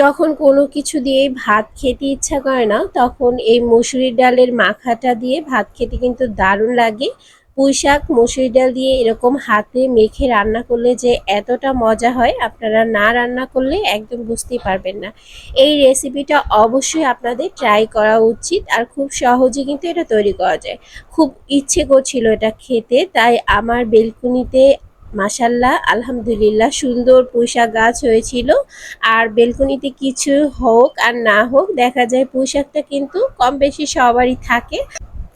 যখন কোনো কিছু দিয়ে ভাত খেতে ইচ্ছা করে না, তখন এই মসুরির ডালের মাখাটা দিয়ে ভাত খেতে কিন্তু দারুণ লাগে। পুঁই শাক মসুরি ডাল দিয়ে এরকম হাতে মেখে রান্না করলে যে এতটা মজা হয়, আপনারা না রান্না করলে একদম বুঝতেই পারবেন না। এই রেসিপিটা অবশ্যই আপনাদের ট্রাই করা উচিত আর খুব সহজে কিন্তু এটা তৈরি করা যায়। খুব ইচ্ছে করছিল এটা খেতে, তাই আমার বেলকুনিতে মাসাল্লাহ আলহামদুলিল্লাহ, সুন্দর পুঁইশাক গাছ হয়েছিল। আর বেলকনিতে কিছু হোক আর না হোক, দেখা যায় পুঁইশাকটা কিন্তু কম বেশি সবারই থাকে।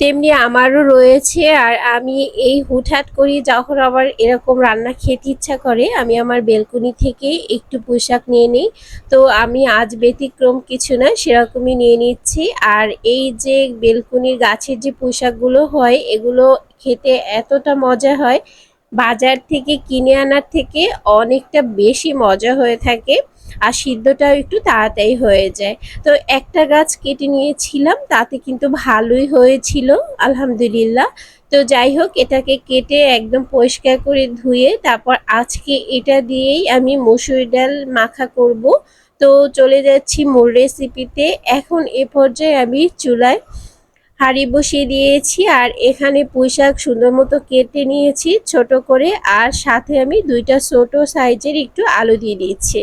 তেমনি আমারও রয়েছে আর আমি এই হুটহাট করি যখন আবার এরকম রান্না খেতে ইচ্ছা করে, আমি আমার বেলকনি থেকে একটু পোশাক নিয়ে নিই। তো আমি আজ ব্যতিক্রম কিছু না, সেরকমই নিয়ে নিচ্ছি। আর এই যে বেলকনির গাছের যে পোশাকগুলো হয়, এগুলো খেতে এতটা মজা হয় বাজার থেকে কিনে আনার থেকে অনেকটা বেশি মজা হয়ে থাকে আর সিদ্ধটাও একটু তাড়াতাড়ি হয়ে যায়। তো একটা গাছ কেটে নিয়েছিলাম, তাতে কিন্তু ভালোই হয়েছিল, আলহামদুলিল্লাহ। তো যাই হোক, এটাকে কেটে একদম পরিষ্কার করে ধুয়ে তারপর আজকে এটা দিয়েই আমি মসুর ডাল মাখা করব। তো চলে যাচ্ছি মোর রেসিপিতে এখন এ পর্যায়ে আমি চুলায় হাঁড়ি বসিয়ে দিয়েছি আর এখানে পুঁইশাক সুন্দর মতো কেটে নিয়েছি, ছোট করে। আর সাথে আমি দুইটা ছোট সাইজের একটু আলু দিয়ে দিচ্ছি।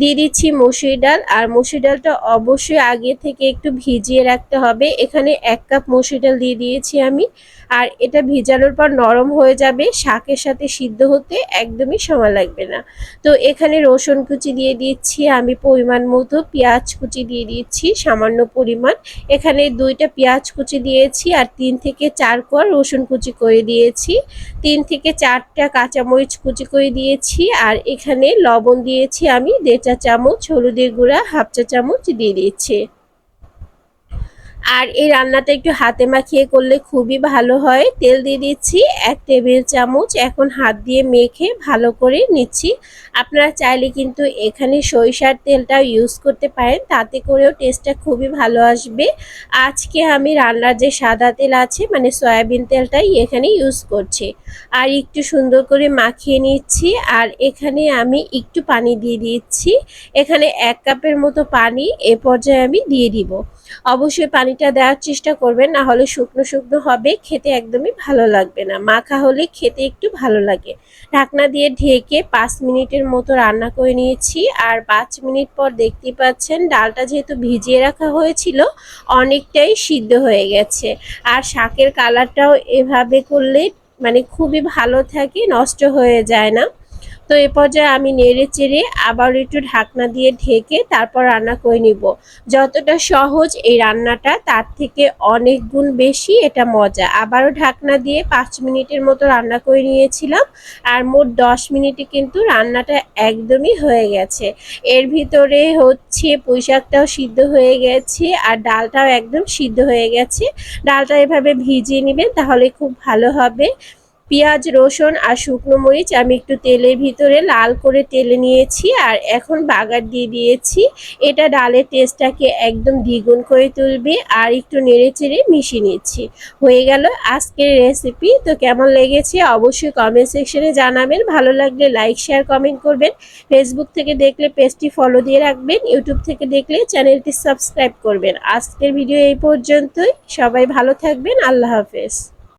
দিয়ে দিচ্ছি মসুর ডাল। আর মসুর ডালটা অবশ্যই আগে থেকে একটু ভিজিয়ে রাখতে হবে। এখানে এক কাপ মসুর ডাল দিয়ে দিয়েছি আমি। আর এটা ভিজানোর পর নরম হয়ে যাবে, শাকের সাথে সিদ্ধ হতে একদমই সময় লাগবে না। তো এখানে রসুন কুচি দিয়ে দিচ্ছি, আমি পরিমাণ মতো পেঁয়াজ কুচি দিয়ে দিচ্ছি, সামান্য পরিমাণ। এখানে দুইটা পেঁয়াজ কুচি দিয়েছি আর তিন থেকে চার কোয়া রসুন কুচি করে দিয়েছি। তিন থেকে চারটা কাঁচামরিচ কুচি করে দিয়েছি আর এখানে লবণ দিয়েছি আমি দেড় চা চামচ, হলুদের গুঁড়া, হাফ চা চামচ দিয়ে দিচ্ছি আর এই রান্নাটা একটু হাতে মাখিয়ে করলে খুবই ভালো হয়। তেল দিয়ে দিচ্ছি এক টেবিল চামচ। এখন হাত দিয়ে মেখে ভালো করে নিচ্ছি। আপনারা চাইলে কিন্তু এখানে সরিষার তেলটাও ইউজ করতে পারেন। তাতে করেও টেস্টটা খুবই ভালো আসবে। আজকে আমি রান্নার যে সাদা তেল আছে মানে সয়াবিন তেলটাই এখানে ইউজ করছি। আর একটু সুন্দর করে মাখিয়ে নিচ্ছি। আর এখানে আমি একটু পানি দিয়ে দিচ্ছি। এখানে এক কাপের মতো পানি এ পর্যায়ে আমি দিয়ে দিব। অবশ্যই পানিটা দেওয়ার চেষ্টা করবেন, না হলে শুকনো শুকনো হবে, খেতে একদমই ভালো লাগবে না। মাখা হলে খেতে একটু ভালো লাগে। ঢাকনা দিয়ে ঢেকে পাঁচ মিনিটের মতো রান্না করে নিয়েছি। আর পাঁচ মিনিট পর দেখতে পাচ্ছেন, ডালটা যেহেতু ভিজিয়ে রাখা হয়েছিল, অনেকটাই সিদ্ধ হয়ে গেছে। আর শাকের কালারটাও এভাবে করলে মানে খুবই ভালো থাকে, নষ্ট হয়ে যায় না। তো এ পর্যায়ে আমি নেড়ে চেড়ে আবার একটু ঢাকনা দিয়ে ঢেকে তারপর রান্না করে নিব। যতটা সহজ এই রান্নাটা, তার থেকে অনেক গুণ বেশি এটা মজা। আবারও ঢাকনা দিয়ে পাঁচ মিনিটের মতো রান্না করে নিয়েছিলাম আর মোট দশ মিনিটে কিন্তু রান্নাটা একদমই হয়ে গেছে। এর ভিতরে হচ্ছে পুঁইশাকটাও সিদ্ধ হয়ে গেছে আর ডালটাও একদম সিদ্ধ হয়ে গেছে। ডালটা এভাবে ভিজিয়ে নেবেন তাহলে খুব ভালো হবে। পেঁয়াজ, রসুন আর শুকনো মরিচ আমি একটু তেলের ভিতরে লাল করে তেলে নিয়েছি আর এখন বাগার দিয়ে দিয়েছি। এটা ডালের টেস্টটাকে একদম দ্বিগুণ করে তুলবে আর একটু নেড়ে চেড়ে মিশিয়ে নিচ্ছি। হয়ে গেল আজকের রেসিপি তো কেমন লেগেছে অবশ্যই কমেন্ট সেকশনে জানাবেন। ভালো লাগলে লাইক শেয়ার কমেন্ট করবেন। ফেসবুক থেকে দেখলে পেজটি ফলো দিয়ে রাখবেন। ইউটিউব থেকে দেখলে চ্যানেলটি সাবস্ক্রাইব করবেন। আজকের ভিডিও এই পর্যন্তই। সবাই ভালো থাকবেন। আল্লাহ হাফেজ।